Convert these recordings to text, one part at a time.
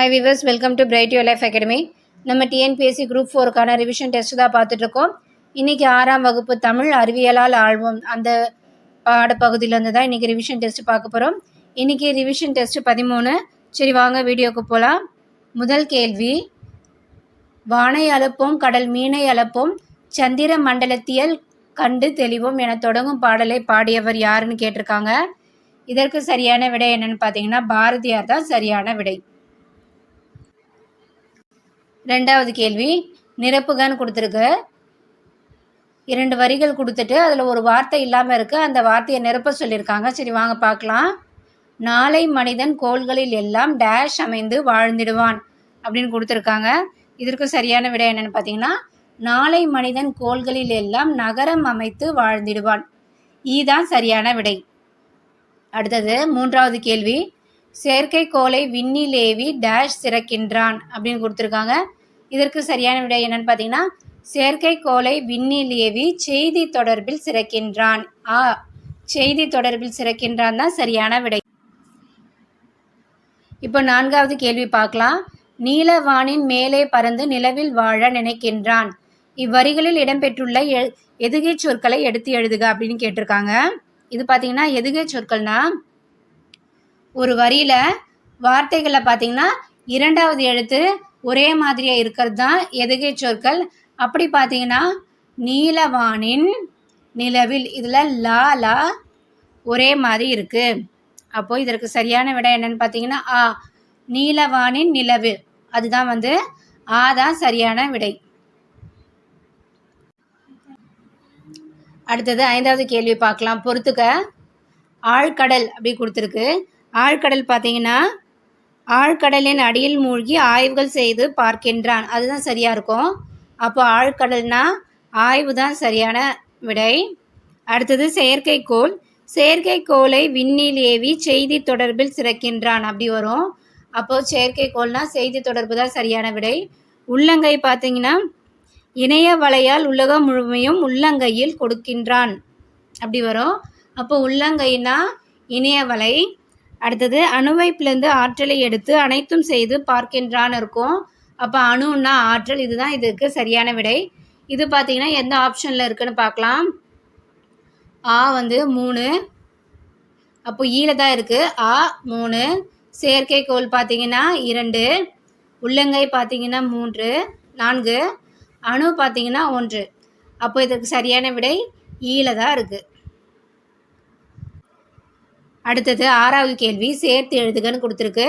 Hi viewers welcome to bright your life academy நம்ம TNPSC group ஃபோருக்கான revision test தான் பார்த்துட்ருக்கோம் இன்றைக்கி ஆறாம் வகுப்பு தமிழ் அறிவியலால் ஆழ்வோம். அந்த பாடப்பகுதியிலேருந்து தான் இன்றைக்கி ரிவிஷன் டெஸ்ட் பார்க்க போகிறோம் இன்றைக்கி ரிவிஷன் டெஸ்ட் பதிமூணு. சரி வாங்க வீடியோக்கு போகலாம் முதல் கேள்வி. வானை அளப்போம் கடல் மீனை அலப்போம் சந்திர மண்டலத்தியல் கண்டு தெளிவோம் என தொடங்கும் பாடலை பாடியவர் யாருன்னு கேட்டிருக்காங்க. இதற்கு சரியான விடை என்னன்னு பார்த்தீங்கன்னா பாரதியார் தான் சரியான விடை. ரெண்டாவது கேள்வி நிரப்புகன்னு கொடுத்துருக்கு. இரண்டு வரிகள் கொடுத்துட்டு அதில் ஒரு வார்த்தை இல்லாமல் இருக்குது அந்த வார்த்தையை நிரப்ப சொல்லியிருக்காங்க. சரி வாங்க பார்க்கலாம். நாளை மனிதன் கோள்களில் எல்லாம் டேஷ் அமைந்து வாழ்ந்திடுவான் அப்படின்னு கொடுத்துருக்காங்க. இதற்கு சரியான விடை என்னென்னு பார்த்தீங்கன்னா நாளை மனிதன் கோள்களில் எல்லாம் நகரம் அமைத்து வாழ்ந்திடுவான். ஈதான் சரியான விடை. அடுத்தது மூன்றாவது கேள்வி. செயற்கைக்கோளை விண்ணிலேவி டேஷ் சிறக்கின்றான் அப்படின்னு கொடுத்துருக்காங்க. இதற்கு சரியான விடை என்னன்னு பார்த்தீங்கன்னா செயற்கைக்கோளை விண்ணிலேவி செய்தி தொடர்பில் சிறக்கின்றான். ஆ செய்தி தொடர்பில் சிறக்கின்றான் தான் சரியான விடை. இப்போ நான்காவது கேள்வி பார்க்கலாம். நீலவானின் மேலே பறந்து நிலவில் வாழ நினைக்கின்றான். இவ்வரிகளில் இடம்பெற்றுள்ள எ எதுகை சொற்களை எடுத்து எழுதுக அப்படின்னு கேட்டிருக்காங்க. இது பார்த்தீங்கன்னா எதுகை சொற்கள்னா ஒரு வரியில் வார்த்தைகளை பார்த்தீங்கன்னா இரண்டாவது எழுத்து ஒரே மாதிரியாக இருக்கிறது தான் எதுகை சொற்கள். அப்படி பார்த்தீங்கன்னா நீலவானின் நிலவில் இதில் லா லா ஒரே மாதிரி இருக்குது அப்போது இதற்கு சரியான விடை என்னன்னு பார்த்தீங்கன்னா ஆ நீலவானின் நிலவு. அதுதான் வந்து ஆ தான் சரியான விடை. அடுத்தது ஐந்தாவது கேள்வி பார்க்கலாம். பொறுத்துக்க ஆழ்கடல் அப்படி கொடுத்துருக்கு. ஆழ்கடல் பார்த்தீங்கன்னா ஆழ்கடலின் அடியில் மூழ்கி ஆய்வுகள் செய்து பார்க்கின்றான். அதுதான் சரியாக இருக்கும். அப்போ ஆழ்கடல்னா ஆய்வு தான் சரியான விடை. அடுத்தது செயற்கைக்கோள். செயற்கைக்கோளை விண்ணில் ஏவி செய்தி தொடர்பில் சிறக்கின்றான். அப்படி வரும். அப்போது செயற்கைக்கோள்னா செய்தி தொடர்பு தான் சரியான விடை. உள்ளங்கை பார்த்தீங்கன்னா இணைய வலையால் உலகம் முழுமையும் உள்ளங்கையில் கொடுக்கின்றான். அப்படி வரும். அப்போ உள்ளங்கைனா இணைய வலை அடுத்தது அணுவை ஆற்றலை எடுத்து அனைத்தும் செய்து பார்க்கின்றான் இருக்கும். அப்போ அணுன்னா ஆற்றல் இதுதான் இதுக்கு சரியான விடை. இது பார்த்தீங்கன்னா எந்த ஆப்ஷனில் இருக்குன்னு பார்க்கலாம் ஆ வந்து மூணு. அப்போ ஈல தான் இருக்குது ஆ மூணு. செயற்கைக்கோள் பார்த்தீங்கன்னா இரண்டு. உள்ளங்கை பார்த்தீங்கன்னா மூன்று. நான்கு. அணு பார்த்தீங்கன்னா ஒன்று. அப்போ இதற்கு சரியான விடை ஈல தான் இருக்குது அடுத்தது ஆறாவது கேள்வி சேர்த்து எழுதுகன்னு கொடுத்துருக்கு.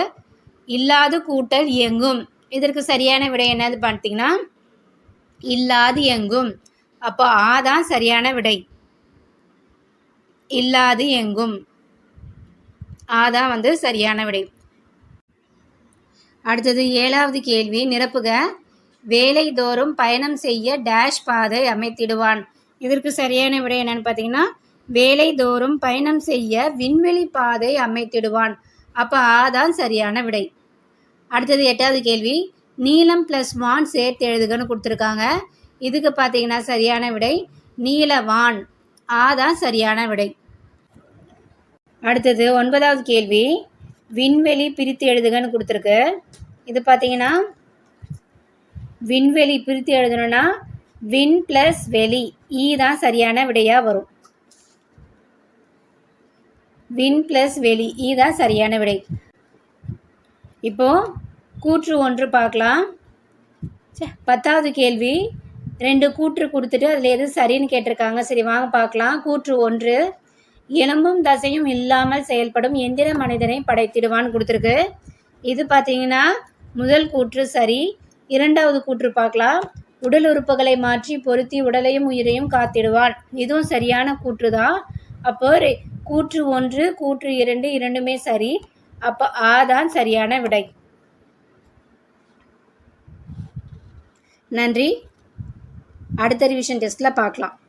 இல்லாது கூட்டல் இயங்கும். இதற்கு சரியான விடை என்னது பார்த்தீங்கன்னா இல்லாது எங்கும் அப்போ ஆ தான் சரியான விடை. இல்லாது எங்கும் ஆ தான் வந்து சரியான விடை. அடுத்தது ஏழாவது கேள்வி நிரப்புக. வேலை தோறும் பயணம் செய்ய டேஷ் பாதை அமைத்திடுவான். இதற்கு சரியான விடை என்னன்னு பார்த்தீங்கன்னா வேலைதோறும் பயணம் செய்ய விண்வெளி பாதை அமைத்திடுவான். அப்போ ஆ தான் சரியான விடை. அடுத்தது எட்டாவது கேள்வி. நீலம் ப்ளஸ் வான் சேர்த்து எழுதுகன்னு கொடுத்துருக்காங்க. இதுக்கு பார்த்தீங்கன்னா சரியான விடை. நீலவான் ஆ தான் சரியான விடை. அடுத்தது ஒன்பதாவது கேள்வி. விண்வெளி பிரித்து எழுதுகன்னு கொடுத்துருக்கு. இது பார்த்தீங்கன்னா விண்வெளி பிரித்து எழுதணும்னா வின் ப்ளஸ் வெளி. ஈ தான் சரியான விடையாக வரும். வின் ப்ளஸ் வெளி. இதுதான் சரியான விடை. இப்போது கூற்று ஒன்று பார்க்கலாம். பத்தாவது கேள்வி. ரெண்டு கூற்று கொடுத்துட்டு அதில் எது சரின்னு கேட்டிருக்காங்க. சரி வாங்க பார்க்கலாம். கூற்று ஒன்று. எலும்பும் தசையும் இல்லாமல் செயல்படும் எந்திர மனிதனை படைத்திடுவான்னு கொடுத்துருக்கு. இது பார்த்தீங்கன்னா முதல் கூற்று சரி. இரண்டாவது கூற்று பார்க்கலாம். உடல் உறுப்புகளை மாற்றி பொருத்தி உடலையும் உயிரையும் காத்திடுவான். இதுவும் சரியான கூற்று தான். அப்போ கூற்று ஒன்று கூற்று இரண்டு இரண்டுமே சரி. அப்போ ஆ தான் சரியான விடை. நன்றி. அடுத்த ரிவிஷன் டெஸ்ட்டில் பார்க்கலாம்.